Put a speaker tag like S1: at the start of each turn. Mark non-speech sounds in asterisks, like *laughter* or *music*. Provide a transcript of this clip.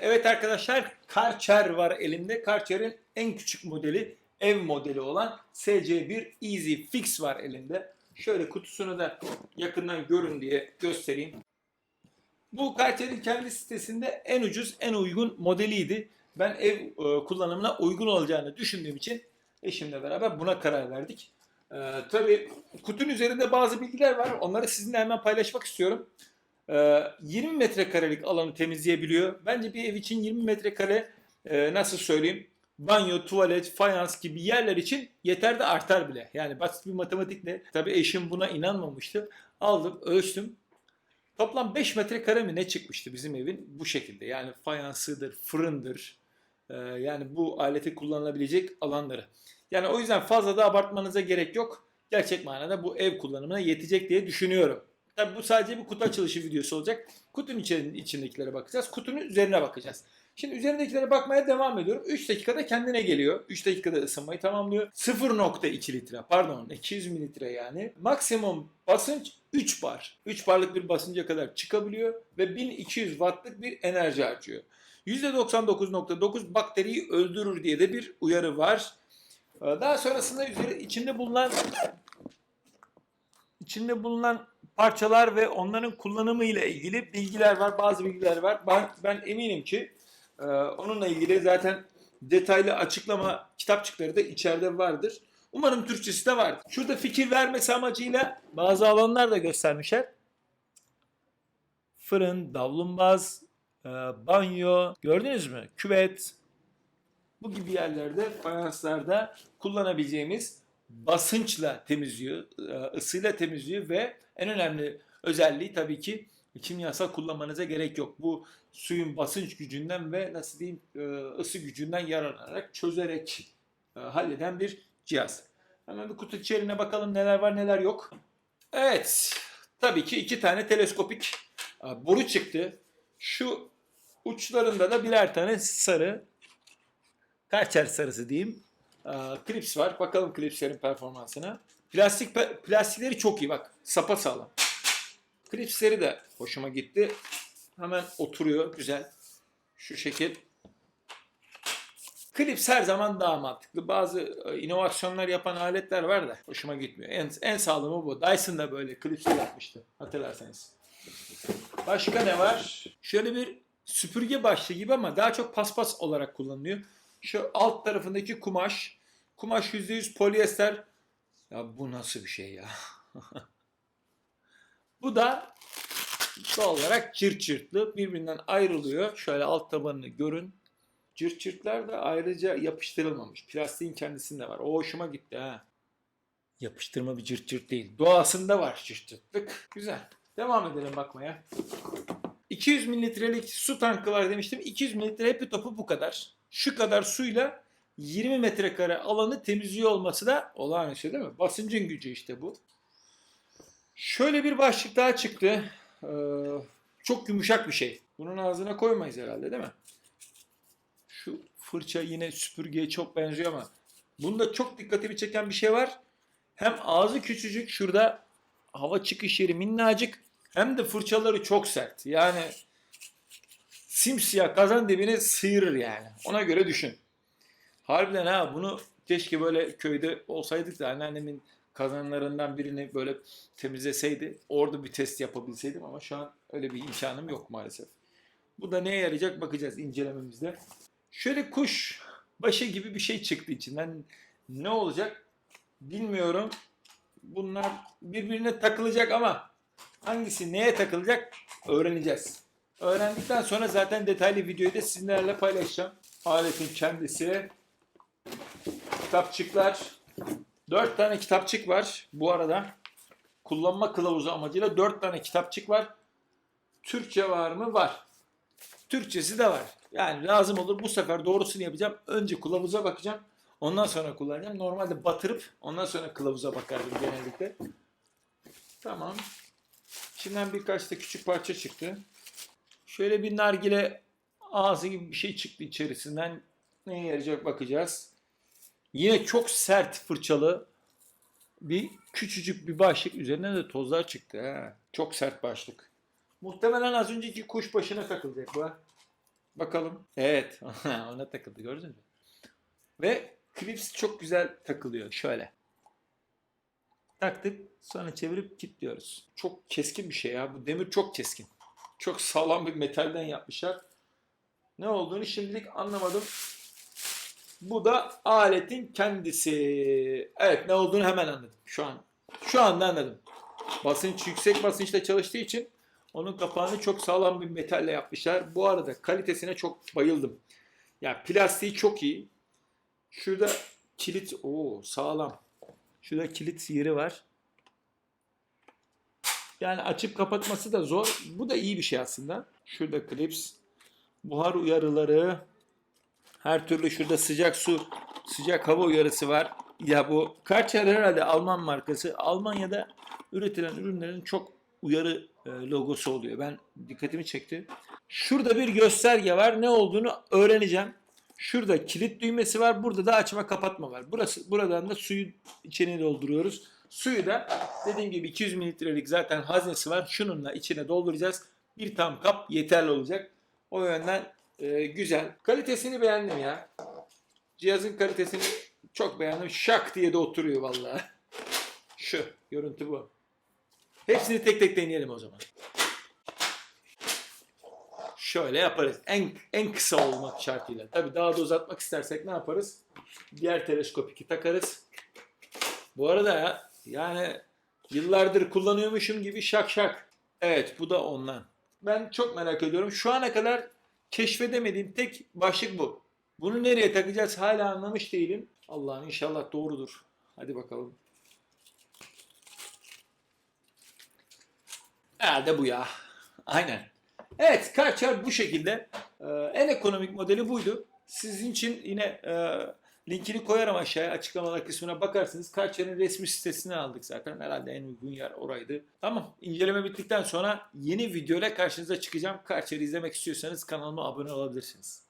S1: Evet arkadaşlar Karcher var elimde. Karcher'in en küçük modeli ev modeli olan SC1 Easy Fix var elimde. Şöyle kutusunu da yakından görün diye göstereyim. Bu Karcher'in kendi sitesinde en ucuz, en uygun modeliydi. Ben ev e, kullanımına uygun olacağını düşündüğüm için eşimle beraber buna karar verdik. E, tabii kutunun üzerinde bazı bilgiler var. Onları sizinle hemen paylaşmak istiyorum. E, 20 metrekarelik alanı temizleyebiliyor. Bence bir ev için 20 metrekare e, nasıl söyleyeyim banyo, tuvalet, fayans gibi yerler için yeter de artar bile. Yani basit bir matematikle tabii eşim buna inanmamıştı. Aldım, ölçtüm. Toplam 5 metrekare mi ne çıkmıştı bizim evin bu şekilde. Yani fayansıdır, fırındır. e, yani bu aleti kullanılabilecek alanları. Yani o yüzden fazla da abartmanıza gerek yok. Gerçek manada bu ev kullanımına yetecek diye düşünüyorum. Tabi bu sadece bir kutu açılışı videosu olacak. Kutunun içi- içindekilere bakacağız. Kutunun üzerine bakacağız. Şimdi üzerindekilere bakmaya devam ediyorum. 3 dakikada kendine geliyor. 3 dakikada ısınmayı tamamlıyor. 0.2 litre pardon 200 mililitre yani. Maksimum basınç 3 bar. 3 barlık bir basınca kadar çıkabiliyor ve 1200 wattlık bir enerji harcıyor. %99.9 bakteriyi öldürür diye de bir uyarı var. Ee, Daha sonrasında üzeri içinde bulunan içinde bulunan parçalar ve onların kullanımı ile ilgili bilgiler var. Bazı bilgiler var. Ben, ben eminim ki e, onunla ilgili zaten detaylı açıklama kitapçıkları da içeride vardır. Umarım Türkçesi de vardır. Şurada fikir vermesi amacıyla bazı alanlar da göstermişler. Fırın, davlumbaz, e, banyo, gördünüz mü? Küvet, bu gibi yerlerde, fayanslarda kullanabileceğimiz basınçla temizliyor, e, ısıyla temizliyor ve en önemli özelliği tabii ki kimyasal kullanmanıza gerek yok. Bu suyun basınç gücünden ve nasıl diyeyim e, ısı gücünden yararlanarak çözerek e, halleden bir cihaz. Hemen bir kutu içeriğine bakalım neler var neler yok. Evet, tabii ki iki tane teleskopik boru çıktı. Şu uçlarında da birer tane sarı Karcher sarısı diyeyim. Aa, Clips var. Bakalım klipslerin performansına. Plastik plastikleri çok iyi bak. Sapa sağlam. Klipsleri de hoşuma gitti. Hemen oturuyor güzel. Şu şekil. Klips her zaman daha mantıklı. Bazı e, inovasyonlar yapan aletler var da hoşuma gitmiyor. En, en sağlamı bu. Dyson da böyle klipsli yapmıştı. Hatırlarsanız. Başka ne var? Şöyle bir süpürge başlığı gibi ama daha çok paspas olarak kullanılıyor. Şu alt tarafındaki kumaş. Kumaş %100 polyester. Ya bu nasıl bir şey ya? *laughs* bu da doğal olarak cırt cırtlı. Birbirinden ayrılıyor. Şöyle alt tabanını görün. Cırt cırtlar da ayrıca yapıştırılmamış. Plastiğin kendisinde var. O hoşuma gitti ha. Yapıştırma bir cırt cırt değil. Doğasında var cırt cırtlık. Güzel. Devam edelim bakmaya. 200 mililitrelik su tankı var demiştim. 200 mililitre hepi topu bu kadar. Şu kadar suyla 20 metrekare alanı temizliyor olması da olağanüstü değil mi? Basıncın gücü işte bu. Şöyle bir başlık daha çıktı. Ee, çok yumuşak bir şey. Bunun ağzına koymayız herhalde değil mi? Şu fırça yine süpürgeye çok benziyor ama bunda çok dikkatimi çeken bir şey var. Hem ağzı küçücük şurada hava çıkış yeri minnacık hem de fırçaları çok sert. Yani simsiyah kazan dibini sıyırır yani. Ona göre düşün. Harbiden ha bunu keşke böyle köyde olsaydık da anneannemin kazanlarından birini böyle temizleseydi. Orada bir test yapabilseydim ama şu an öyle bir imkanım yok maalesef. Bu da neye yarayacak bakacağız incelememizde. Şöyle kuş başı gibi bir şey çıktı içinden. Ne olacak bilmiyorum. Bunlar birbirine takılacak ama hangisi neye takılacak öğreneceğiz. Öğrendikten sonra zaten detaylı videoyu da sizlerle paylaşacağım. Aletin kendisi, kitapçıklar, 4 tane kitapçık var bu arada. Kullanma kılavuzu amacıyla 4 tane kitapçık var. Türkçe var mı? Var. Türkçesi de var. Yani lazım olur bu sefer doğrusunu yapacağım. Önce kılavuza bakacağım. Ondan sonra kullanacağım. Normalde batırıp ondan sonra kılavuza bakardım genellikle. Tamam. İçinden birkaç da küçük parça çıktı. Şöyle bir nargile ağzı gibi bir şey çıktı içerisinden. Neye yarayacak bakacağız. Yine çok sert fırçalı bir küçücük bir başlık. Üzerine de tozlar çıktı. Ha. Çok sert başlık. Muhtemelen az önceki kuş başına takılacak bu. Bakalım. Evet. *laughs* Ona takıldı gördün mü? Ve klips çok güzel takılıyor. Şöyle. Taktık. Sonra çevirip kilitliyoruz. Çok keskin bir şey ya. Bu demir çok keskin. Çok sağlam bir metalden yapmışlar. Ne olduğunu şimdilik anlamadım. Bu da aletin kendisi. Evet ne olduğunu hemen anladım şu an. Şu anda anladım. Basınç yüksek basınçta çalıştığı için onun kapağını çok sağlam bir metalle yapmışlar. Bu arada kalitesine çok bayıldım. Ya plastiği çok iyi. Şurada kilit o sağlam. Şurada kilit yeri var. Yani açıp kapatması da zor. Bu da iyi bir şey aslında. Şurada klips. Buhar uyarıları. Her türlü şurada sıcak su, sıcak hava uyarısı var. Ya bu Karcher herhalde Alman markası. Almanya'da üretilen ürünlerin çok uyarı e, logosu oluyor. Ben dikkatimi çekti. Şurada bir gösterge var. Ne olduğunu öğreneceğim. Şurada kilit düğmesi var. Burada da açma kapatma var. Burası buradan da suyu içine dolduruyoruz. Suyu da dediğim gibi 200 mililitrelik zaten haznesi var. Şununla içine dolduracağız. Bir tam kap yeterli olacak. O yönden e, güzel. Kalitesini beğendim ya. Cihazın kalitesini çok beğendim. Şak diye de oturuyor vallahi. Şu görüntü bu. Hepsini tek tek deneyelim o zaman. Şöyle yaparız. En en kısa olmak şartıyla. Tabii daha da uzatmak istersek ne yaparız? Diğer teleskop 2 takarız. Bu arada ya yani yıllardır kullanıyormuşum gibi şak şak. Evet bu da ondan. Ben çok merak ediyorum. Şu ana kadar keşfedemediğim tek başlık bu. Bunu nereye takacağız hala anlamış değilim. Allah'ım inşallah doğrudur. Hadi bakalım. Herhalde bu ya. Aynen. Evet Karcher bu şekilde. Ee, en ekonomik modeli buydu. Sizin için yine e, Linkini koyarım aşağıya açıklamalar kısmına bakarsınız. Karçer'in resmi sitesini aldık zaten. Herhalde en uygun yer oraydı. Tamam inceleme bittikten sonra yeni video ile karşınıza çıkacağım. Karçer'i izlemek istiyorsanız kanalıma abone olabilirsiniz.